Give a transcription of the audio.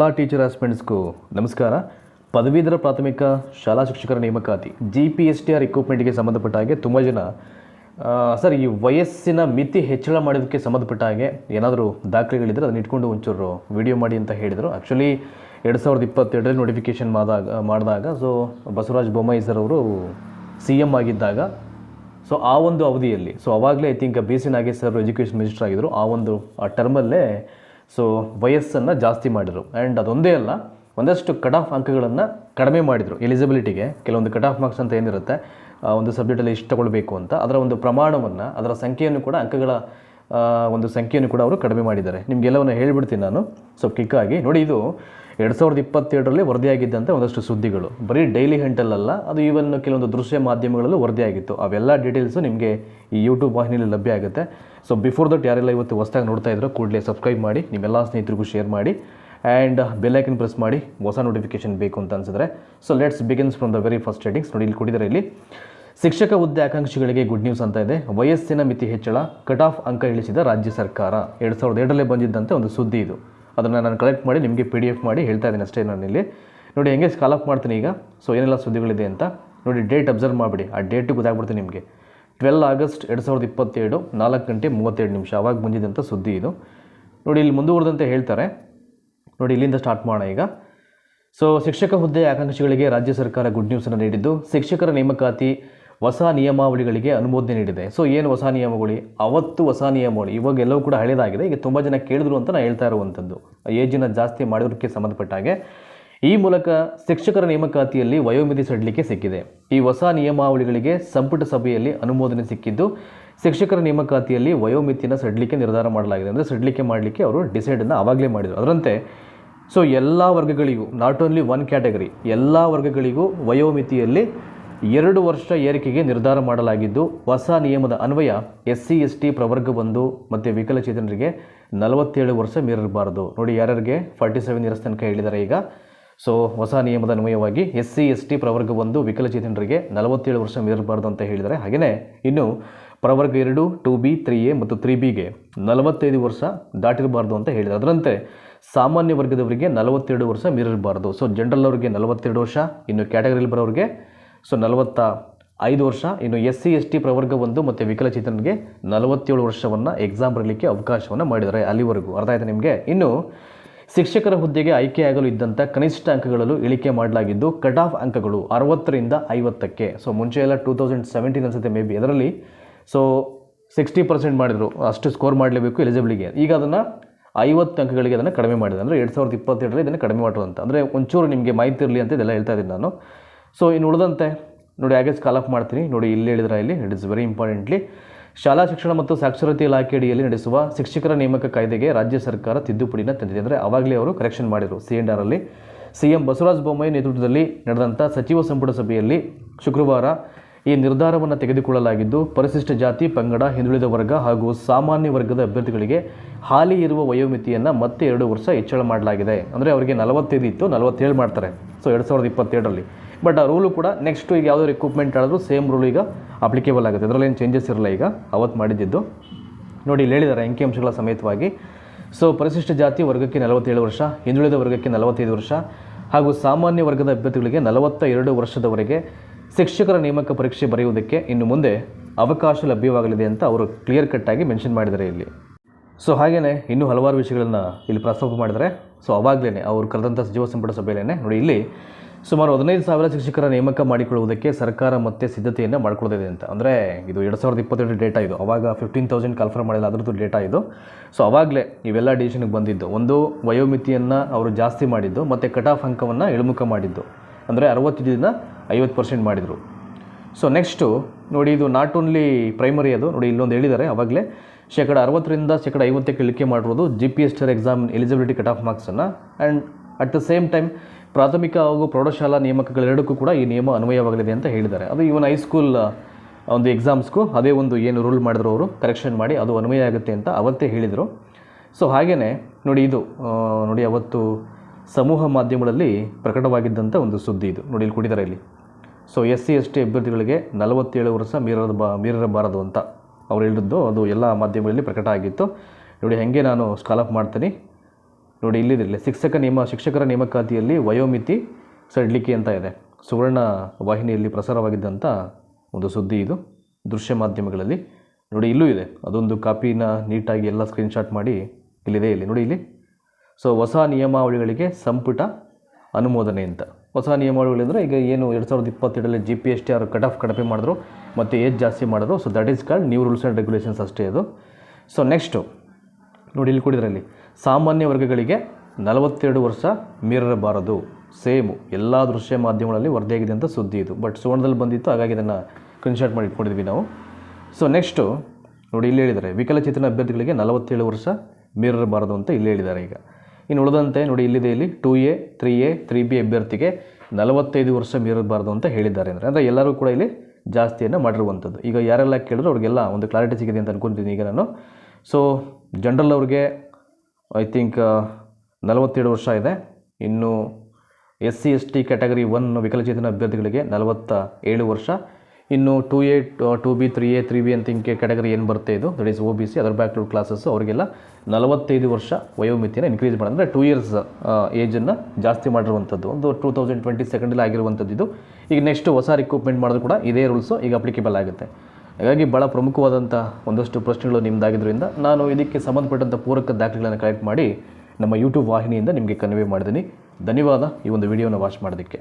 ಎಲ್ಲ ಟೀಚರ್ ಆಸ್ಪೆಂಟ್ಸ್ಗೂ ನಮಸ್ಕಾರ. ಪದವೀಧರ ಪ್ರಾಥಮಿಕ ಶಾಲಾ ಶಿಕ್ಷಕರ ನೇಮಕಾತಿ G P S T R ಇಕ್ವಿಪ್ಮೆಂಟ್ಗೆ ಸಂಬಂಧಪಟ್ಟ ಹಾಗೆ ತುಂಬ ಜನ ಸರ್, ಈ ವಯಸ್ಸಿನ ಮಿತಿ ಹೆಚ್ಚಳ ಮಾಡೋದಕ್ಕೆ ಸಂಬಂಧಪಟ್ಟ ಹಾಗೆ ಏನಾದರೂ ದಾಖಲೆಗಳಿದ್ದರೆ ಅದನ್ನ ಇಟ್ಕೊಂಡು ಒಂಚೂರು ವಿಡಿಯೋ ಮಾಡಿ ಅಂತ ಹೇಳಿದರು. ಆ್ಯಕ್ಚುಲಿ ಎರಡು ಸಾವಿರದ ಇಪ್ಪತ್ತೆರಡರಲ್ಲಿ ನೋಟಿಫಿಕೇಷನ್ ಮಾಡಿದಾಗ ಮಾಡಿದಾಗ ಸೊ ಬಸವರಾಜ ಬೊಮ್ಮಾಯಿ ಸರ್ ಅವರು ಸಿ ಎಂ ಆಗಿದ್ದಾಗ ಸೊ ಆ ಒಂದು ಅವಧಿಯಲ್ಲಿ ಸೊ ಅವಾಗಲೇ I think B C Nagesh sir education minister ಆಗಿದ್ದರು ಆ ಒಂದು, ಆ ಟರ್ಮಲ್ಲೇ ಸೊ ವಯಸ್ಸನ್ನು ಜಾಸ್ತಿ ಮಾಡಿದರು. ಆ್ಯಂಡ್ ಅದೊಂದೇ ಅಲ್ಲ, ಒಂದಷ್ಟು ಕಟ್ ಆಫ್ ಅಂಕಗಳನ್ನು ಕಡಿಮೆ ಮಾಡಿದರು. ಎಲಿಜಿಬಿಲಿಟಿಗೆ ಕೆಲವೊಂದು ಕಟ್ ಆಫ್ ಮಾರ್ಕ್ಸ್ ಅಂತ ಏನಿರುತ್ತೆ ಒಂದು ಸಬ್ಜೆಕ್ಟಲ್ಲಿ ಇಷ್ಟು ತಗೊಳ್ಬೇಕು ಅಂತ ಅದರ ಒಂದು ಪ್ರಮಾಣವನ್ನು, ಅದರ ಸಂಖ್ಯೆಯನ್ನು ಕೂಡ, ಅಂಕಗಳ ಒಂದು ಸಂಖ್ಯೆಯನ್ನು ಕೂಡ ಅವರು ಕಡಿಮೆ ಮಾಡಿದ್ದಾರೆ. ನಿಮಗೆಲ್ಲವನ್ನು ಹೇಳಿಬಿಡ್ತೀನಿ ನಾನು. ಸೊ ಕಿಕ್ಕಾಗಿ ನೋಡಿ, ಇದು ಎರಡು ಸಾವಿರದ ಇಪ್ಪತ್ತೆರಡರಲ್ಲಿ ವರದಿಯಾಗಿದ್ದಂಥ ಒಂದಷ್ಟು ಸುದ್ದಿಗಳು. ಬರೀ ಡೈಲಿ ಹೆಂಟಲ್ಲಲ್ಲ ಅದು ಈವನ್ ಕೆಲವೊಂದು ದೃಶ್ಯ ಮಾಧ್ಯಮಗಳಲ್ಲೂ ವರದಿಯಾಗಿತ್ತು. ಅವೆಲ್ಲ ಡೀಟೇಲ್ಸು ನಿಮಗೆ ಈ ಯೂಟ್ಯೂಬ್ ವಾಹಿನಿಯಲ್ಲಿ ಲಭ್ಯ ಆಗುತ್ತೆ. ಸೊ ಬಿಫೋರ್ ದಟ್ ಯಾರೆಲ್ಲ ಇವತ್ತು ಹೊಸದಾಗಿ ನೋಡ್ತಾ ಇದ್ರು ಕೂಡಲೇ ಸಬ್ಸ್ಕ್ರೈಬ್ ಮಾಡಿ, ನಿಮ್ಮೆಲ್ಲ ಸ್ನೇಹಿತರಿಗೂ ಶೇರ್ ಮಾಡಿ ಆ್ಯಂಡ್ ಬೆಲ್ಲೈಕನ್ ಪ್ರೆಸ್ ಮಾಡಿ, ಹೊಸ ನೋಟಿಫಿಕೇಶನ್ ಬೇಕು ಅಂತ ಅನ್ಸಿದ್ರೆ. So let's begins from the very first headings ನೋಡಿ, ಇಲ್ಲಿ ಕೊಟ್ಟಿದ್ದಾರೆ ಇಲ್ಲಿ. ಶಿಕ್ಷಕ ಹುದ್ದೆ ಆಕಾಂಕ್ಷಿಗಳಿಗೆ ಗುಡ್ ನ್ಯೂಸ್ ಅಂತ ಇದೆ. ವಯಸ್ಸಿನ ಮಿತಿ ಹೆಚ್ಚಳ ಕಟ್ ಆಫ್ ಅಂಕ ಇಳಿಸಿದ ರಾಜ್ಯ ಸರ್ಕಾರ. ಎರಡು ಸಾವಿರದ ಎರಡರಲ್ಲೇ ಬಂದಿದ್ದಂತೆ ಒಂದು ಸುದ್ದಿ ಇದು. ಅದನ್ನು ನಾನು ಕಲೆಕ್ಟ್ ಮಾಡಿ ನಿಮಗೆ ಪಿ ಡಿ ಎಫ್ ಮಾಡಿ ಹೇಳ್ತಾ ಇದ್ದೀನಿ ಅಷ್ಟೇ ನಾನು ಇಲ್ಲಿ. ನೋಡಿ, ಹೆಂಗೆ ಸ್ಕಾಲ್ ಅಪ್ ಮಾಡ್ತೀನಿ ಈಗ? ಸೊ ಏನೆಲ್ಲ ಸುದ್ದಿಗಳಿದೆ ಅಂತ? ನೋಡಿ ಡೇಟ್ ಅಬ್ಸರ್ವ್ ಮಾಡಿಬಿಡಿ. ಆ ಡೇಟಿಗೆ ಗೊತ್ತಾಗ್ಬಿಡ್ತೀನಿ ನಿಮಗೆ. ಟ್ವೆಲ್ ಆಗಸ್ಟ್ ಎರಡು ಸಾವಿರದ ಇಪ್ಪತ್ತೇಳು, ನಾಲ್ಕು ಗಂಟೆ ಮೂವತ್ತೆರಡು ನಿಮಿಷ. ಅವಾಗ ಬಂದಿದ್ದಂಥ ಸುದ್ದಿ ಇದು. ನೋಡಿ, ಇಲ್ಲಿ ಮುಂದುವರೆದಂತೆ ಹೇಳ್ತಾರೆ. ನೋಡಿ, ಇಲ್ಲಿಂದ ಸ್ಟಾರ್ಟ್ ಮಾಡೋಣ ಈಗ. ಸೊ ಶಿಕ್ಷಕ ಹುದ್ದೆ ಆಕಾಂಕ್ಷಿಗಳಿಗೆ ರಾಜ್ಯ ಸರ್ಕಾರ ಗುಡ್ ನ್ಯೂಸನ್ನು ನೀಡಿದ್ದು. ಶಿಕ್ಷಕರ ನೇಮಕಾತಿ ಹೊಸ ನಿಯಮಾವಳಿಗಳಿಗೆ ಅನುಮೋದನೆ ನೀಡಿದೆ. ಸೊ ಏನು ಹೊಸ ನಿಯಮಗಳು ಅವತ್ತು ಹೊಸ ನಿಯಮಗಳು ಇವಾಗ ಎಲ್ಲವೂ ಕೂಡ ಹಳೆಯದಾಗಿದೆ ಈಗ ತುಂಬ ಜನ ಕೇಳಿದ್ರು ಅಂತ ನಾನು ಹೇಳ್ತಾ ಇರುವಂಥದ್ದು. ಏಜಿನ ಜಾಸ್ತಿ ಮಾಡೋದಕ್ಕೆ ಸಂಬಂಧಪಟ್ಟ ಹಾಗೆ. ಈ ಮೂಲಕ ಶಿಕ್ಷಕರ ನೇಮಕಾತಿಯಲ್ಲಿ ವಯೋಮಿತಿ ಸಡಿಲಿಕೆ ಸಿಕ್ಕಿದೆ. ಈ ಹೊಸ ನಿಯಮಾವಳಿಗಳಿಗೆ ಸಂಪುಟ ಸಭೆಯಲ್ಲಿ ಅನುಮೋದನೆ ಸಿಕ್ಕಿದ್ದು ಶಿಕ್ಷಕರ ನೇಮಕಾತಿಯಲ್ಲಿ ವಯೋಮಿತಿಯನ್ನು ಸಡಿಲಿಕೆ ನಿರ್ಧಾರ ಮಾಡಲಾಗಿದೆ. ಅಂದರೆ ಸಡಿಲಿಕೆ ಮಾಡಲಿಕ್ಕೆ ಅವರು ಡಿಸೈಡನ್ನು ಆವಾಗಲೇ ಮಾಡಿದರು. ಅದರಂತೆ ಸೊ ಎಲ್ಲ ವರ್ಗಗಳಿಗೂ ನಾಟ್ ಓನ್ಲಿ ಒನ್ ಕ್ಯಾಟಗರಿ ಎಲ್ಲ ವರ್ಗಗಳಿಗೂ ವಯೋಮಿತಿಯಲ್ಲಿ ಎರಡು ವರ್ಷ ಏರಿಕೆಗೆ ನಿರ್ಧಾರ ಮಾಡಲಾಗಿದ್ದು, ಹೊಸ ನಿಯಮದ ಅನ್ವಯ ಎಸ್ ಸಿ ಎಸ್ ಟಿ ಪ್ರವರ್ಗ ಬಂಧು ಮತ್ತು ವಿಕಲಚೇತನರಿಗೆ ನಲವತ್ತೇಳು ವರ್ಷ ಮೀರಿರಬಾರದು ನೋಡಿ ಯಾರ್ಯಾರಿಗೆ? ಫಾರ್ಟಿ ಸೆವೆನ್ ಇಯರ್ಸ್ ತನಕ ಹೇಳಿದ್ದಾರೆ ಈಗ. ಸೊ ಹೊಸ ನಿಯಮದ ಅನ್ವಯವಾಗಿ ಎಸ್ ಸಿ ಎಸ್ ಟಿ ಪ್ರವರ್ಗ ಒಂದು ವಿಕಲಚೇತನರಿಗೆ ನಲವತ್ತೇಳು ವರ್ಷ ಮೀರಬಾರ್ದು ಅಂತ ಹೇಳಿದ್ದಾರೆ. ಹಾಗೆಯೇ ಇನ್ನು ಪ್ರವರ್ಗ ಎರಡು, ಟು ಬಿ, ತ್ರೀ ಎ ಮತ್ತು ತ್ರೀ ಬಿಗೆ ನಲವತ್ತೈದು ವರ್ಷ ದಾಟಿರಬಾರ್ದು ಅಂತ ಹೇಳಿದರು ಅದರಂತೆ ಸಾಮಾನ್ಯ ವರ್ಗದವರಿಗೆ ನಲವತ್ತೆರಡು ವರ್ಷ ಮೀರಿರಬಾರ್ದು ಸೊ ಜನರಲ್ ಅವರಿಗೆ ನಲವತ್ತೆರಡು ವರ್ಷ, ಇನ್ನು ಕ್ಯಾಟಗರಿಲಿ ಬರೋರಿಗೆ ಸೊ ನಲವತ್ತ ಐದು ವರ್ಷ. ಇನ್ನು ಎಸ್ ಸಿ ಎಸ್ ಟಿ ಪ್ರವರ್ಗ ಒಂದು ಮತ್ತು ವಿಕಲಚೇತನರಿಗೆ ನಲವತ್ತೇಳು ವರ್ಷವನ್ನು ಎಕ್ಸಾಮ್ ಬರಲಿಕ್ಕೆ ಅವಕಾಶವನ್ನು ಮಾಡಿದ್ದಾರೆ ಅಲ್ಲಿವರೆಗೂ. ಅರ್ಥ ಆಯಿತು ನಿಮಗೆ? ಇನ್ನು ಶಿಕ್ಷಕರ ಹುದ್ದೆಗೆ ಆಯ್ಕೆಯಾಗಲು ಇದ್ದಂಥ ಕನಿಷ್ಠ ಅಂಕಗಳಲ್ಲೂ ಇಳಿಕೆ ಮಾಡಲಾಗಿದ್ದು, ಕಟ್ ಆಫ್ ಅಂಕಗಳು ಅರವತ್ತರಿಂದ ಐವತ್ತಕ್ಕೆ. ಸೊ ಮುಂಚೆ ಎಲ್ಲ ಟೂ ತೌಸಂಡ್ ಸೆವೆಂಟೀನ್ ಅನ್ಸುತ್ತೆ ಮೇ ಬಿ ಅದರಲ್ಲಿ. ಸೊ ಸಿಕ್ಸ್ಟಿ ಪರ್ಸೆಂಟ್ ಮಾಡಿದರು, ಅಷ್ಟು ಸ್ಕೋರ್ ಮಾಡಲೇಬೇಕು ಎಲಿಜಿಬಿಲಿಗೆ. ಈಗ ಅದನ್ನು ಐವತ್ತು ಅಂಕಗಳಿಗೆ ಅದನ್ನು ಕಡಿಮೆ ಮಾಡಿದೆ. ಅಂದರೆ ಎರಡು ಸಾವಿರದ ಇಪ್ಪತ್ತೆರಡರಲ್ಲಿ ಇದನ್ನು ಕಡಿಮೆ ಮಾಡುವಂಥ ಅಂದರೆ ಒಂಚೂರು ನಿಮಗೆ ಮಾಹಿತಿ ಇರಲಿ ಅಂತ ಇದೆಲ್ಲ ಹೇಳ್ತಾ ಇದ್ದೀನಿ ನಾನು. ಸೊ ಇನ್ನು ಉಳಿದಂತೆ ನೋಡಿ, ಹಾಗೆ ಕಾಲ್ ಆಫ್ ಮಾಡ್ತೀನಿ. ನೋಡಿ, ಇಲ್ಲಿ ಹೇಳಿದ್ರೆ ಇಲ್ಲಿ ಇಟ್ ಇಸ್ ವೆರಿ ಇಂಪಾರ್ಟೆಂಟ್ಲಿ ಶಾಲಾ ಶಿಕ್ಷಣ ಮತ್ತು ಸಾಕ್ಷರತೆ ಇಲಾಖೆ ಅಡಿಯಲ್ಲಿ ನಡೆಸುವ ಶಿಕ್ಷಕರ ನೇಮಕ ಕಾಯ್ದೆಗೆ ರಾಜ್ಯ ಸರ್ಕಾರ ತಿದ್ದುಪಡಿನ ತಂದಿದೆ. ಅಂದರೆ ಆವಾಗಲೇ ಅವರು ಕರೆಕ್ಷನ್ ಮಾಡಿದರು ಸಿ ಎನ್ ಆರಲ್ಲಿ ಸಿ ಎಂ ಬಸವರಾಜ ಬೊಮ್ಮಾಯಿ ನೇತೃತ್ವದಲ್ಲಿ ನಡೆದಂಥ ಸಚಿವ ಸಂಪುಟ ಸಭೆಯಲ್ಲಿ ಶುಕ್ರವಾರ ಈ ನಿರ್ಧಾರವನ್ನು ತೆಗೆದುಕೊಳ್ಳಲಾಗಿದ್ದು, ಪರಿಶಿಷ್ಟ ಜಾತಿ, ಪಂಗಡ, ಹಿಂದುಳಿದ ವರ್ಗ ಹಾಗೂ ಸಾಮಾನ್ಯ ವರ್ಗದ ಅಭ್ಯರ್ಥಿಗಳಿಗೆ ಹಾಲಿ ಇರುವ ವಯೋಮಿತಿಯನ್ನು ಮತ್ತೆ ಎರಡು ವರ್ಷ ಹೆಚ್ಚಳ ಮಾಡಲಾಗಿದೆ. ಅಂದರೆ, ಅವರಿಗೆ ನಲವತ್ತೈದು ಇತ್ತು, ನಲವತ್ತೇಳು ಮಾಡ್ತಾರೆ. ಸೊ ಎರಡು ಸಾವಿರದ ಇಪ್ಪತ್ತೆರಡರಲ್ಲಿ ಬಟ್ ಆ ರೂಲು ಕೂಡ ನೆಕ್ಸ್ಟು ಈಗ ಯಾವುದೋ ರಿಕ್ರೂಟ್ಮೆಂಟ್ ಆದರೂ ಸೇಮ್ ರೂಲ್ ಈಗ ಅಪ್ಲಿಕೇಬಲ್ ಆಗುತ್ತೆ. ಅದರಲ್ಲಿ ಏನು ಚೇಂಜಸ್ ಇರಲ್ಲ ಈಗ. ಅವತ್ತು ಮಾಡಿದ್ದು. ನೋಡಿ, ಇಲ್ಲಿ ಹೇಳಿದ್ದಾರೆ ಅಂಕಿಅಂಶಗಳ ಸಮೇತವಾಗಿ. ಸೊ ಪರಿಶಿಷ್ಟ ಜಾತಿ ವರ್ಗಕ್ಕೆ ನಲವತ್ತೇಳು ವರ್ಷ, ಹಿಂದುಳಿದ ವರ್ಗಕ್ಕೆ ನಲವತ್ತೈದು ವರ್ಷ, ಹಾಗೂ ಸಾಮಾನ್ಯ ವರ್ಗದ ಅಭ್ಯರ್ಥಿಗಳಿಗೆ ನಲವತ್ತ ಎರಡು ವರ್ಷದವರೆಗೆ ಶಿಕ್ಷಕರ ನೇಮಕ ಪರೀಕ್ಷೆ ಬರೆಯುವುದಕ್ಕೆ ಇನ್ನು ಮುಂದೆ ಅವಕಾಶ ಲಭ್ಯವಾಗಲಿದೆ ಅಂತ ಅವರು ಕ್ಲಿಯರ್ ಕಟ್ಟಾಗಿ ಮೆನ್ಷನ್ ಮಾಡಿದ್ದಾರೆ ಇಲ್ಲಿ. ಸೊ ಹಾಗೆಯೇ ಇನ್ನೂ ಹಲವಾರು ವಿಷಯಗಳನ್ನು ಇಲ್ಲಿ ಪ್ರಸ್ತಾಪ ಮಾಡಿದ್ದಾರೆ. ಸೊ ಅವಾಗಲೇ ಅವರು ಕರೆದಂಥ ಸಚಿವ ಸಂಪುಟ ಸಭೆಯಲ್ಲೇ ನೋಡಿ, ಇಲ್ಲಿ ಸುಮಾರು ಹದಿನೈದು ಸಾವಿರ ಶಿಕ್ಷಕರ ನೇಮಕ ಮಾಡಿಕೊಳ್ಳುವುದಕ್ಕೆ ಸರ್ಕಾರ ಮತ್ತೆ ಸಿದ್ಧತೆಯನ್ನು ಮಾಡ್ಕೊಳ್ಳೋದಿದೆ ಅಂತ. ಅಂದರೆ ಇದು ಎರಡು ಸಾವಿರದ ಇಪ್ಪತ್ತೆರಡು ಡೇಟಾ ಇದು. ಅವಾಗ ಫಿಫ್ಟೀನ್ ತೌಸಂಡ್ ಕನ್ಫರ್ಮ್ ಮಾಡಿಲ್ಲ, ಅದರದ್ದು ಡೇಟಾ ಇದು. ಸೊ ಅವಾಗಲೇ ಇವೆಲ್ಲ ಡಿಸಿಷನ್ಗೆ ಬಂದಿದ್ದು. ಒಂದು ವಯೋಮಿತಿಯನ್ನು ಅವರು ಜಾಸ್ತಿ ಮಾಡಿದ್ದು, ಮತ್ತು ಕಟ್ ಆಫ್ ಅಂಕವನ್ನು ಇಳಿಮುಖ ಮಾಡಿದ್ದು. ಅಂದರೆ ದಿನ ಐವತ್ತು ಪರ್ಸೆಂಟ್ ಮಾಡಿದರು. ಸೊ ನೆಕ್ಸ್ಟು ನೋಡಿ ಇದು ನಾಟ್ ಓನ್ಲಿ ಪ್ರೈಮರಿ ಅದು. ನೋಡಿ ಇಲ್ಲೊಂದು ಹೇಳಿದ್ದಾರೆ. ಅವಾಗಲೇ ಶೇಕಡ ಅರವತ್ತರಿಂದ ಶೇಕಡ ಐವತ್ತಕ್ಕೆ ಇಳಿಕೆ ಮಾಡಿರೋದು G P S exam eligibility cut off ಮಾರ್ಕ್ಸನ್ನು and at the same time ಪ್ರಾಥಮಿಕ ಹಾಗೂ ಪ್ರೌಢಶಾಲಾ ನೇಮಕಗಳೆರಡಕ್ಕೂ ಕೂಡ ಈ ನಿಯಮ ಅನ್ವಯವಾಗಲಿದೆ ಅಂತ ಹೇಳಿದ್ದಾರೆ. ಅದು ಈವನ್ ಹೈಸ್ಕೂಲ್ ಒಂದು ಎಕ್ಸಾಮ್ಸ್ಗೂ ಅದೇ ಒಂದು ಏನು ರೂಲ್ ಮಾಡಿದ್ರು ಅವರು ಕರೆಕ್ಷನ್ ಮಾಡಿ ಅದು ಅನ್ವಯ ಆಗುತ್ತೆ ಅಂತ ಅವತ್ತೇ ಹೇಳಿದರು. ಸೊ ಹಾಗೇ ನೋಡಿ ಇದು ನೋಡಿ ಅವತ್ತು ಸಮೂಹ ಮಾಧ್ಯಮಗಳಲ್ಲಿ ಪ್ರಕಟವಾಗಿದ್ದಂಥ ಒಂದು ಸುದ್ದಿ ಇದು. ನೋಡಿ ಇಲ್ಲಿ ಕೊಟ್ಟಿದ್ದಾರೆ ಇಲ್ಲಿ. So S C, S T ಅಭ್ಯರ್ಥಿಗಳಿಗೆ ನಲವತ್ತೇಳು ವರ್ಷ ಮೀರದ ಬಾ ಮೀರಬಾರದು ಅಂತ ಅವ್ರು ಹೇಳಿದ್ದು. ಅದು ಎಲ್ಲ ಮಾಧ್ಯಮಗಳಲ್ಲಿ ಪ್ರಕಟ ಆಗಿತ್ತು. ನೋಡಿ, ಹಾಗೆ ನಾನು ಸ್ಕಾಲಪ್ ಮಾಡ್ತೀನಿ. ನೋಡಿ ಇಲ್ಲಿದಿರಲಿ ಶಿಕ್ಷಕ ನೇಮ ಶಿಕ್ಷಕರ ನೇಮಕಾತಿಯಲ್ಲಿ ವಯೋಮಿತಿ ಸಡಿಲಿಕೆ ಅಂತ ಇದೆ. ಸುವರ್ಣ ವಾಹಿನಿಯಲ್ಲಿ ಪ್ರಸಾರವಾಗಿದ್ದಂಥ ಒಂದು ಸುದ್ದಿ ಇದು. ದೃಶ್ಯ ಮಾಧ್ಯಮಗಳಲ್ಲಿ ನೋಡಿ, ಇಲ್ಲೂ ಇದೆ. ಅದೊಂದು ಕಾಪಿನ ನೀಟಾಗಿ ಎಲ್ಲ ಸ್ಕ್ರೀನ್ಶಾಟ್ ಮಾಡಿ ಇಲ್ಲಿದೆ, ಇಲ್ಲಿ ನೋಡಿ, ಇಲ್ಲಿ. ಸೊ, ಹೊಸ ನಿಯಮಾವಳಿಗಳಿಗೆ ಸಂಪುಟ ಅನುಮೋದನೆ ಅಂತ. ಹೊಸ ನಿಯಮಾವಳಿಗಳಂದರೆ ಈಗ ಏನು ಎರಡು ಸಾವಿರದ ಇಪ್ಪತ್ತೆರಡರಲ್ಲಿ G P S T R cut off ಕಡಿಮೆ ಮಾಡಿದ್ರು, ಮತ್ತು ಏಜ್ ಜಾಸ್ತಿ ಮಾಡಿದ್ರು. So that is called new rules and regulations ಅಷ್ಟೇ ಅದು. ಸೊ ನೆಕ್ಸ್ಟು ನೋಡಿ ಇಲ್ಲಿ ಕೊಡಿದ್ರಲ್ಲಿ. ಸಾಮಾನ್ಯ ವರ್ಗಗಳಿಗೆ ನಲವತ್ತೆರಡು ವರ್ಷ ಮೀರಬಾರದು. ಸೇಮು. ಎಲ್ಲ ದೃಶ್ಯ ಮಾಧ್ಯಮಗಳಲ್ಲಿ ವರದಿಯಾಗಿದೆ ಅಂತ ಸುದ್ದಿ ಇದು. ಬಟ್ ಸುವರ್ಣದಲ್ಲಿ ಬಂದಿತ್ತು, ಹಾಗಾಗಿ ಇದನ್ನು ಸ್ಕ್ರೀನ್ಶಾಟ್ ಮಾಡಿ ಇಟ್ಕೊಂಡಿದ್ವಿ ನಾವು. ಸೊ ನೆಕ್ಸ್ಟು ನೋಡಿ ಇಲ್ಲಿ ಹೇಳಿದ್ದಾರೆ. ವಿಕಲಚೇತನ ಅಭ್ಯರ್ಥಿಗಳಿಗೆ ನಲವತ್ತೇಳು ವರ್ಷ ಮೀರಬಾರದು ಅಂತ ಇಲ್ಲಿ ಹೇಳಿದ್ದಾರೆ ಈಗ. ಇನ್ನು ಉಳಿದಂತೆ ನೋಡಿ ಇಲ್ಲಿದೆ ಇಲ್ಲಿ two A three A three B ಅಭ್ಯರ್ಥಿಗೆ ನಲವತ್ತೈದು ವರ್ಷ ಮೀರಿರಬಾರ್ದು ಅಂತ ಹೇಳಿದ್ದಾರೆ ಅಂದರೆ ಅಂದರೆ ಎಲ್ಲರೂ ಕೂಡ ಇಲ್ಲಿ ಜಾಸ್ತಿಯನ್ನು ಮಾಡಿರುವಂಥದ್ದು ಈಗ ಯಾರೆಲ್ಲ ಕೇಳಿದ್ರು ಅವ್ರಿಗೆಲ್ಲ ಒಂದು ಕ್ಲಾರಿಟಿ ಸಿಗಿದೆ ಅಂತ ಅನ್ಕೊತೀನಿ ಈಗ ನಾನು. ಸೊ ಜನರಲ್ ಅವ್ರಿಗೆ ಐ ಥಿಂಕ್ ನಲವತ್ತೇಳು ವರ್ಷ ಇದೆ. ಇನ್ನು S C, S T category one ವಿಕಲಚೇತನ ಅಭ್ಯರ್ಥಿಗಳಿಗೆ ನಲವತ್ತ ಏಳು ವರ್ಷ. ಇನ್ನು two A two B three A three B ಅಂತ ಹಿಂಗೆ ಕ್ಯಾಟಗರಿ ಏನು ಬರುತ್ತೆ ಇದು? That is O B C other backward classes ಅವರಿಗೆಲ್ಲ ನಲವತ್ತೈದು ವರ್ಷ ವಯೋಮಿತಿಯನ್ನು ಇನ್ಕ್ರೀಸ್ ಮಾಡಿ ಅಂದರೆ ಟೂ ಇಯರ್ಸ್ ಏಜನ್ನು ಜಾಸ್ತಿ ಮಾಡಿರುವಂಥದ್ದು ಒಂದು ಟೂ ತೌಸಂಡ್ ಟ್ವೆಂಟಿ ಸೆಕೆಂಡಲ್ಲಿ ಆಗಿರುವಂಥದ್ದು ಇದು. ಈಗ ನೆಕ್ಸ್ಟ್ ಹೊಸ ರಿಕ್ರೂಟ್ಮೆಂಟ್ ಮಾಡಿದ್ರು ಕೂಡ ಇದೇ ರೂಲ್ಸು ಈಗ ಅಪ್ಲಿಕೇಬಲ್ ಆಗುತ್ತೆ. ಹಾಗಾಗಿ ಭಾಳ ಪ್ರಮುಖವಾದಂಥ ಒಂದಷ್ಟು ಪ್ರಶ್ನೆಗಳು ನಿಮ್ಮದಾಗಿದ್ದರಿಂದ ನಾನು ಇದಕ್ಕೆ ಸಂಬಂಧಪಟ್ಟಂಥ ಪೂರಕ ದಾಖಲೆಗಳನ್ನು ಕಲೆಕ್ಟ್ ಮಾಡಿ ನಮ್ಮ ಯೂಟ್ಯೂಬ್ ವಾಹಿನಿಯಿಂದ ನಿಮಗೆ ಕನ್ವೆ ಮಾಡಿದ್ದೀನಿ ಧನ್ಯವಾದ ಈ ಒಂದು ವಿಡಿಯೋನ ವಾಚ್ ಮಾಡೋದಕ್ಕೆ.